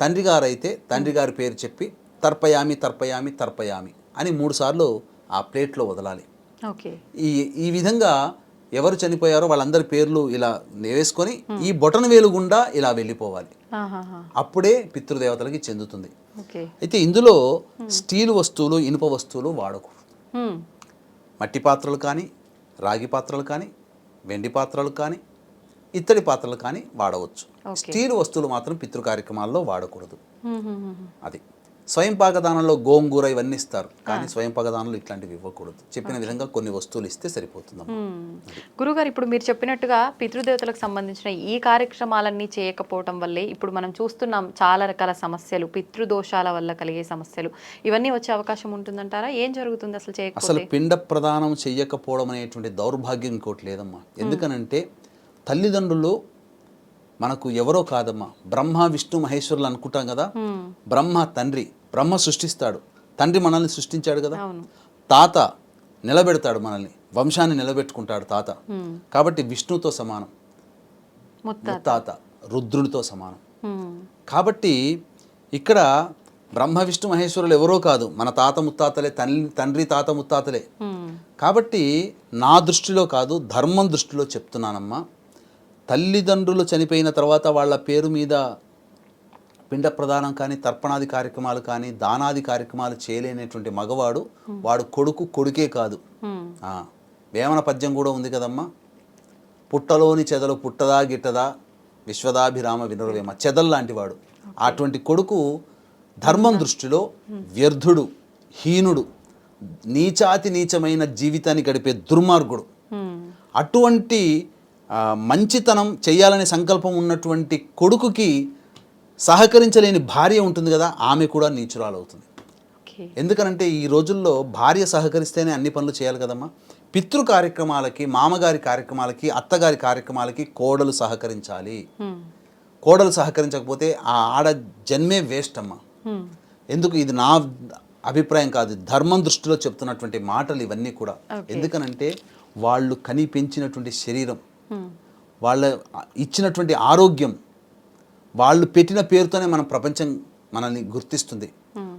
తండ్రి అయితే తండ్రి గారి పేరు చెప్పి తర్పయామి తర్పయామి తర్పయామి అని మూడుసార్లు ఆ ప్లేట్లో వదలాలి. ఓకే. ఈ ఈ విధంగా ఎవరు చనిపోయారో వాళ్ళందరి పేర్లు ఇలా వేసుకొని ఈ బొటన వేలు గుండా ఇలా వెళ్ళిపోవాలి. అప్పుడే పితృదేవతలకి చెందుతుంది. అయితే ఇందులో స్టీల్ వస్తువులు ఇనుప వస్తువులు వాడకూడదు. హ్మ్. మట్టి పాత్రలు కానీ రాగి పాత్రలు కానీ వెండి పాత్రలు కానీ ఇత్తడి పాత్రలు కానీ వాడవచ్చు. స్టీల్ వస్తువులు మాత్రం పితృ కార్యక్రమాల్లో వాడకూడదు. అది. స్వయం పాకదానంలో గోంగూర ఇవన్నీ ఇస్తారు. కానీ స్వయం పాకదానంలో ఇట్లాంటివి ఇవ్వకూడదు. చెప్పిన విధంగా కొన్ని వస్తువులు ఇస్తే సరిపోతుందమ్మా. మ్మ్. గురుగారు ఇప్పుడు మీరు చెప్పినట్టుగా పితృదేవతలకు సంబంధించిన ఈ కార్యక్రమాలన్నీ చేయకపోవటం వల్లే ఇప్పుడు మనం చూస్తున్నాం చాలా రకాల సమస్యలు పితృదోషాల వల్ల కలిగే సమస్యలు. ఇవన్నీ వచ్చే అవకాశం ఉంటుందంటారా? ఏం జరుగుతుంది అసలు అసలు చేయకపోతే పిండ ప్రదానం చెయ్యకపోవడం అనేటువంటి దౌర్భాగ్యం ఇంకోటి లేదమ్మా. ఎందుకనంటే తల్లిదండ్రులు మనకు ఎవరో కాదమ్మా. బ్రహ్మ విష్ణు మహేశ్వరులు అనుకుంటాం కదా. బ్రహ్మ తండ్రి బ్రహ్మ సృష్టిస్తాడు. తండ్రి మనల్ని సృష్టించాడు కదా? తాత నిలబెడతాడు మనల్ని. వంశాన్ని నిలబెట్టుకుంటాడు తాత. కాబట్టి విష్ణుతో సమానం. ముత్తాత. రుద్రునితో సమానం. కాబట్టి ఇక్కడ బ్రహ్మ విష్ణు మహేశ్వరులు ఎవరో కాదు. మన తాత ముత్తాతలే తండ్రి తండ్రి తాత ముత్తాతలే. కాబట్టి నా దృష్టిలో కాదు ధర్మం దృష్టిలో చెప్తున్నానమ్మా. తల్లిదండ్రులు చనిపోయిన తర్వాత వాళ్ళ పేరు మీద పిండ ప్రదానం కానీ తర్పణాది కార్యక్రమాలు కానీ దానాది కార్యక్రమాలు చేయలేనటువంటి మగవాడు వాడు కొడుకు కొడుకే కాదు. వేమన పద్యం కూడా ఉంది కదమ్మా? పుట్టలోని చెదలు పుట్టదా గిట్టదా విశ్వదాభిరామ వినురవేమ చెదల్ లాంటివాడు. అటువంటి కొడుకు ధర్మం దృష్టిలో వ్యర్థుడు హీనుడు నీచాతి నీచమైన జీవితాన్ని గడిపే దుర్మార్గుడు. అటువంటి మంచితనం చేయాలనే సంకల్పం ఉన్నటువంటి కొడుకుకి సహకరించలేని భార్య ఉంటుంది కదా ఆమె కూడా నీచురాలు అవుతుంది ఎందుకనంటే ఈ రోజుల్లో భార్య సహకరిస్తేనే అన్ని పనులు చేయాలి కదమ్మా. పితృ కార్యక్రమాలకి మామగారి కార్యక్రమాలకి అత్తగారి కార్యక్రమాలకి కోడలు సహకరించాలి. కోడలు సహకరించకపోతే ఆ ఆడ జన్మే వేస్ట్ అమ్మా. మ్మ్. ఎందుకు? ఇది నా అభిప్రాయం కాదు. ధర్మం దృష్టిలో చెప్తున్నటువంటి మాటలు ఇవన్నీ కూడా. ఎందుకనంటే వాళ్ళు కని పెంచినటువంటి శరీరం. వాళ్ళ ఇచ్చినటువంటి ఆరోగ్యం వాళ్ళు పెట్టిన పేరుతోనే మన ప్రపంచం మనల్ని గుర్తిస్తుంది.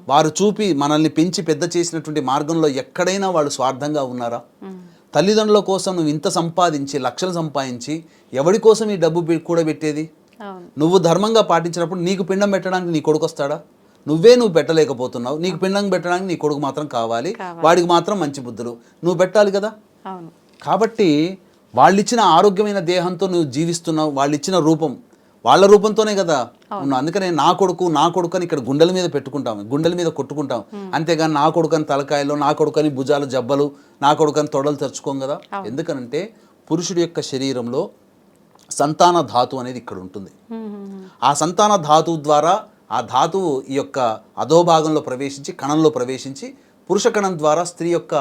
వారు చూపి మనల్ని పెంచి పెద్ద చేసినటువంటి మార్గంలో ఎక్కడైనా వాళ్ళు స్వార్థంగా ఉన్నారా? తల్లిదండ్రుల కోసం నువ్వు ఇంత సంపాదించి లక్షలు సంపాదించి ఎవడి కోసం ఈ డబ్బు పె- కూడబెట్టేది అవును. నువ్వు ధర్మంగా పాటించినప్పుడు నీకు పిండం పెట్టడానికి నీ కొడుకు వస్తాడా? నువ్వే నువ్వు పెట్టలేకపోతున్నావు. నీకు పిండం పెట్టడానికి నీ కొడుకు మాత్రం కావాలి. వాడికి మాత్రం మంచి బుద్ధులు. నువ్వు పెట్టాలి కదా? కాబట్టి వాళ్ళు ఇచ్చిన ఆరోగ్యమైన దేహంతో నువ్వు జీవిస్తున్నావు. వాళ్ళు ఇచ్చిన రూపం వాళ్ళ రూపంతోనే కదా. అందుకనే నా కొడుకు నా కొడుకు అని ఇక్కడ గుండెల మీద పెట్టుకుంటాం గుండెల మీద కొట్టుకుంటాం అంతేగాని నా కొడుకని తలకాయలు నా కొడుకని భుజాలు జబ్బలు నా కొడుకని తొడలు తెరుచుకోం కదా. ఎందుకనంటే పురుషుడి యొక్క శరీరంలో సంతాన ధాతు అనేది ఇక్కడ ఉంటుంది. ఆ సంతాన ధాతువు ద్వారా ఆ ధాతువు ఈ యొక్క అధోభాగంలో ప్రవేశించి కణంలో ప్రవేశించి పురుష కణం ద్వారా స్త్రీ యొక్క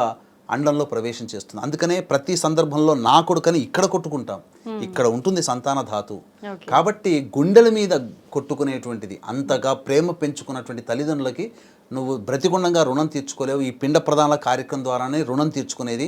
అండంలో ప్రవేశం చేస్తుంది. అందుకనే ప్రతి సందర్భంలో నా కొడుకని ఇక్కడ కొట్టుకుంటాం. ఇక్కడ ఉంటుంది సంతాన ధాతు. కాబట్టి గుండెల మీద కొట్టుకునేటువంటిది అంతగా ప్రేమ పెంచుకున్నటువంటి తల్లిదండ్రులకి నువ్వు బ్రతికుండంగా రుణం తీర్చుకోలేవు. ఈ పిండ ప్రధాన కార్యక్రమం ద్వారానే రుణం తీర్చుకునేది.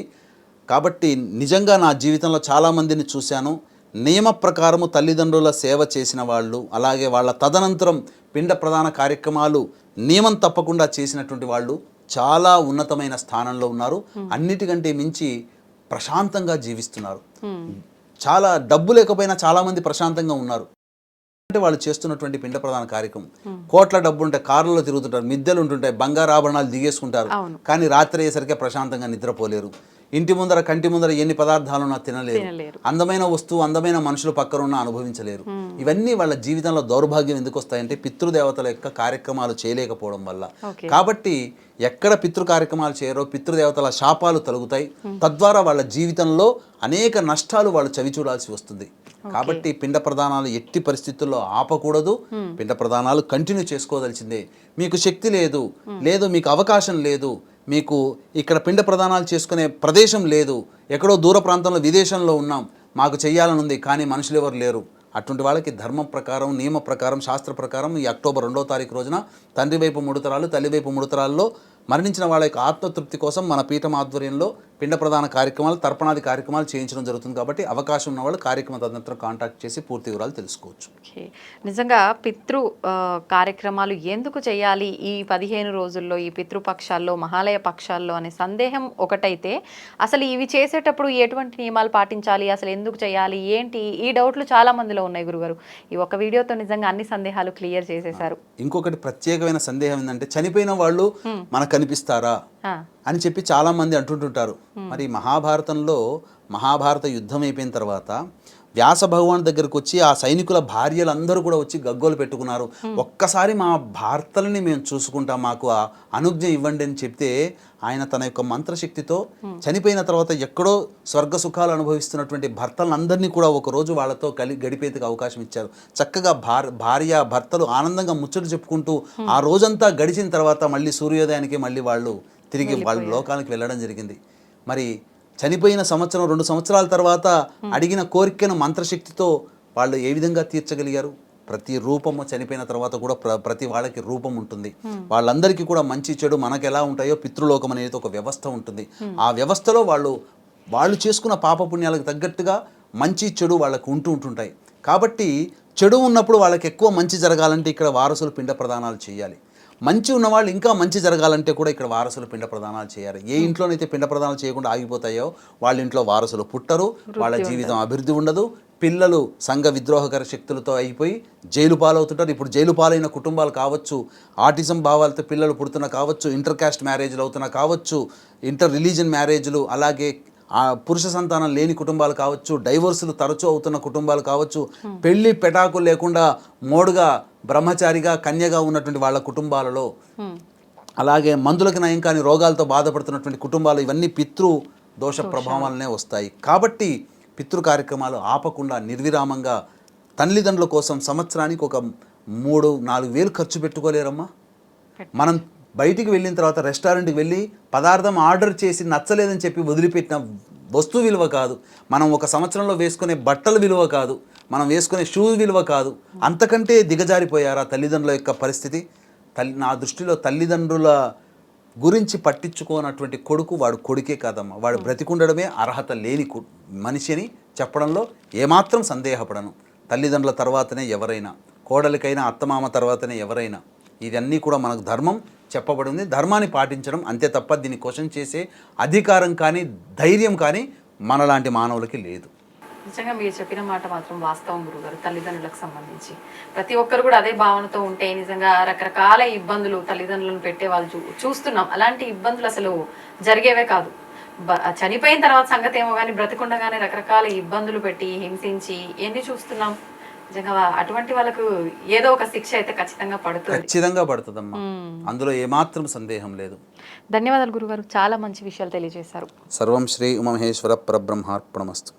కాబట్టి నిజంగా నా జీవితంలో చాలామందిని చూశాను. నియమ ప్రకారము తల్లిదండ్రుల సేవ చేసిన వాళ్ళు అలాగే వాళ్ళ తదనంతరం పిండ ప్రధాన కార్యక్రమాలు నియమం తప్పకుండా చేసినటువంటి వాళ్ళు చాలా ఉన్నతమైన స్థానంలో ఉన్నారు. అన్నిటికంటే మించి ప్రశాంతంగా జీవిస్తున్నారు. చాలా డబ్బు లేకపోయినా చాలామంది ప్రశాంతంగా ఉన్నారు. అంటే వాళ్ళు చేస్తున్నటువంటి పిండ ప్రధాన కార్యక్రమం. కోట్ల డబ్బు ఉంటే కార్లలో తిరుగుతుంటారు మిద్దెలు ఉంటుంటాయి బంగారు ఆభరణాలు దిగేసుకుంటారు. కానీ రాత్రి అయ్యేసరికి ప్రశాంతంగా నిద్రపోలేరు. ఇంటి ముందర కంటి ముందర ఎన్ని పదార్థాలు ఉన్నా తినలేరు. అందమైన వస్తువు అందమైన మనుషులు పక్కన ఉన్న అనుభవించలేరు ఇవన్నీ వాళ్ళ జీవితంలో దౌర్భాగ్యం ఎందుకు వస్తాయంటే పితృదేవతల యొక్క కార్యక్రమాలు చేయలేకపోవడం వల్ల. కాబట్టి ఎక్కడ పితృ కార్యక్రమాలు చేయరో పితృదేవతల శాపాలు తొలగుతాయి. తద్వారా వాళ్ళ జీవితంలో అనేక నష్టాలు వాళ్ళు చవి చూడాల్సి వస్తుంది. కాబట్టి పిండ ప్రదానాలు ఎట్టి పరిస్థితుల్లో ఆపకూడదు. పిండ ప్రదానాలు కంటిన్యూ చేసుకోదలిసిందే మీకు శక్తి లేదు. లేదు మీకు అవకాశం లేదు. మీకు ఇక్కడ పిండ ప్రదానాలు చేసుకునే ప్రదేశం లేదు. ఎక్కడో దూర ప్రాంతంలో విదేశంలో ఉన్నాం. మాకు చేయాలని ఉంది కానీ మనుషులు ఎవరు లేరు. అటువంటి వాళ్ళకి ధర్మం ప్రకారం నియమ ప్రకారం శాస్త్ర ప్రకారం ఈ అక్టోబర్ రెండో తారీఖు రోజున తండ్రి వైపు మూడు తరాలు తల్లి వైపు మూడు తరాల్లో మరణించిన వాళ్ళ యొక్క ఆత్మతృప్తి కోసం మన పీఠం ఆధ్వర్యంలో పిండ ప్రధాన కార్యక్రమాలు తర్పణాది కార్యక్రమాలు చేయించడం జరుగుతుంది కాబట్టి అవకాశం ఉన్న వాళ్ళు కార్యక్రమ తదనంతరం కాంటాక్ట్ చేసి పూర్తి వివరాలు తెలుసుకోవచ్చు. నిజంగా పితృ కార్యక్రమాలు ఎందుకు చేయాలి? ఈ పదిహేను రోజుల్లో ఈ పితృపక్షాల్లో మహాలయ పక్షాల్లో అనే సందేహం ఒకటైతే అసలు ఇవి చేసేటప్పుడు ఎటువంటి నియమాలు పాటించాలి? అసలు ఎందుకు చేయాలి? ఏంటి? ఈ డౌట్లు చాలా మందిలో ఉన్నాయి గురుగారు. ఈ ఒక వీడియోతో నిజంగా అన్ని సందేహాలు క్లియర్ చేసేశారు. ఇంకొకటి ప్రత్యేకమైన సందేహం ఏంటంటే చనిపోయిన వాళ్ళు మనకు కనిపిస్తారా అని చెప్పి చాలామంది అంటుంటుంటారు. మరి మహాభారతంలో మహాభారత యుద్ధం అయిపోయిన తర్వాత వ్యాస భగవాన్ దగ్గరకు వచ్చి ఆ సైనికుల భార్యలందరూ కూడా వచ్చి గగ్గోలు పెట్టుకున్నారు. ఒక్కసారి మా భర్తలని మేము చూసుకుంటాం మాకు ఆ అనుజ్ఞ ఇవ్వండి అని చెప్తే ఆయన తన యొక్క మంత్రశక్తితో చనిపోయిన తర్వాత ఎక్కడో స్వర్గ సుఖాలు అనుభవిస్తున్నటువంటి భర్తలందరినీ కూడా ఒక రోజు వాళ్ళతో కలి గడిపేందుకు అవకాశం ఇచ్చారు. చక్కగా భార్ భార్య భర్తలు ఆనందంగా ముచ్చట చెప్పుకుంటూ ఆ రోజంతా గడిచిన తర్వాత మళ్ళీ సూర్యోదయానికి మళ్ళీ వాళ్ళు తిరిగి వాళ్ళ లోకానికి వెళ్ళడం జరిగింది. మరి చనిపోయిన సంవత్సరం రెండు సంవత్సరాల తర్వాత అడిగిన కోరికను మంత్రశక్తితో వాళ్ళు ఏ విధంగా తీర్చగలిగారు? ప్రతి రూపము చనిపోయిన తర్వాత కూడా ప్ర ప్రతి వాళ్ళకి రూపం ఉంటుంది. వాళ్ళందరికీ కూడా మంచి చెడు మనకు ఎలా ఉంటాయో పితృలోకం అనేది ఒక వ్యవస్థ ఉంటుంది. ఆ వ్యవస్థలో వాళ్ళు వాళ్ళు చేసుకున్న పాపపుణ్యాలకు తగ్గట్టుగా మంచి చెడు వాళ్ళకు ఉంటూ ఉంటుంటాయి. కాబట్టి చెడు ఉన్నప్పుడు వాళ్ళకి ఎక్కువ మంచి జరగాలంటే ఇక్కడ వారసులు పిండ ప్రదానాలు చేయాలి. మంచి ఉన్న వాళ్ళు ఇంకా మంచి జరగాలంటే కూడా ఇక్కడ వారసులు పిండ ప్రదానాలు చేయాలి. ఏ ఇంట్లోనైతే పిండ ప్రదానాలు చేయకుండా ఆగిపోతాయో వాళ్ళ ఇంట్లో వారసులు పుట్టరు వాళ్ళ జీవితం అభివృద్ధి ఉండదు. పిల్లలు సంఘ విద్రోహకర శక్తులతో అయిపోయి జైలు పాలవుతుంటారు. ఇప్పుడు జైలు పాలైన కుటుంబాలు కావచ్చు ఆటిజం భావాలతో పిల్లలు పుడుతున్న కావచ్చు ఇంటర్ కాస్ట్ మ్యారేజ్లు అవుతున్న కావచ్చు ఇంటర్ రిలీజన్ మ్యారేజ్లు అలాగే ఆ పురుష సంతానం లేని కుటుంబాలు కావచ్చు డైవోర్సులు తరచూ అవుతున్న కుటుంబాలు కావచ్చు పెళ్ళి పెటాకులు లేకుండా మోడుగా బ్రహ్మచారిగా కన్యగా ఉన్నటువంటి వాళ్ళ కుటుంబాలలో అలాగే మందులకు నయం కాని రోగాలతో బాధపడుతున్నటువంటి కుటుంబాలు ఇవన్నీ పితృ దోష ప్రభావాలనే వస్తాయి. కాబట్టి పితృ కార్యక్రమాలు ఆపకుండా నిర్విరామంగా తల్లిదండ్రుల కోసం సంవత్సరానికి ఒక మూడు నాలుగు వేలు ఖర్చు పెట్టుకోలేరమ్మా? మనం బయటికి వెళ్ళిన తర్వాత రెస్టారెంట్కి వెళ్ళి పదార్థం ఆర్డర్ చేసి నచ్చలేదని చెప్పి వదిలిపెట్టిన వస్తువు విలువ కాదు. మనం ఒక సంవత్సరంలో వేసుకునే బట్టల విలువ కాదు. మనం వేసుకునే షూ విలువ కాదు. అంతకంటే దిగజారిపోయారా తల్లిదండ్రుల యొక్క పరిస్థితి? తల్లి నా దృష్టిలో తల్లిదండ్రుల గురించి పట్టించుకోనటువంటి కొడుకు వాడు కొడుకే కాదమ్మా. వాడు బ్రతికుండడమే అర్హత లేని మనిషి అని చెప్పడంలో ఏమాత్రం సందేహపడను. తల్లిదండ్రుల తర్వాతనే ఎవరైనా కోడలికైనా అత్తమామ తర్వాతనే ఎవరైనా ఇదన్నీ కూడా మనకు ధర్మం. చెప్పబడింది. ధర్మాన్ని పాటించడం అంతే తప్ప దీన్ని క్వశ్చన్ చేసే అధికారం కానీ ధైర్యం కానీ మనలాంటి మానవులకి లేదు. నిజంగా మీరు చెప్పిన మాట మాత్రం వాస్తవం గురుగారు తల్లిదండ్రులకు సంబంధించి. ప్రతి ఒక్కరు కూడా అదే భావనతో ఉంటే నిజంగా రకరకాల ఇబ్బందులు తల్లిదండ్రులను పెట్టే వాళ్ళు చూ చూస్తున్నాం. అలాంటి ఇబ్బందులు అసలు జరిగేవే కాదు. బ- చనిపోయిన తర్వాత సంగతి ఏమో కానీ బ్రతికుండగానే రకరకాల ఇబ్బందులు పెట్టి హింసించి ఎన్ని చూస్తున్నాం? నిజంగా అటువంటి వాళ్ళకు ఏదో ఒక శిక్ష అయితే ఖచ్చితంగా పడుతుంది. ఖచ్చితంగా పడుతుందమ్మా. అందులో ఏమాత్రం సందేహం లేదు. ధన్యవాదాలు గురుగారు. చాలా మంచి విషయాలు తెలియజేశారు. సర్వం శ్రీ ఉమమహేశ్వర పరబ్రహ్మార్పణమస్తు.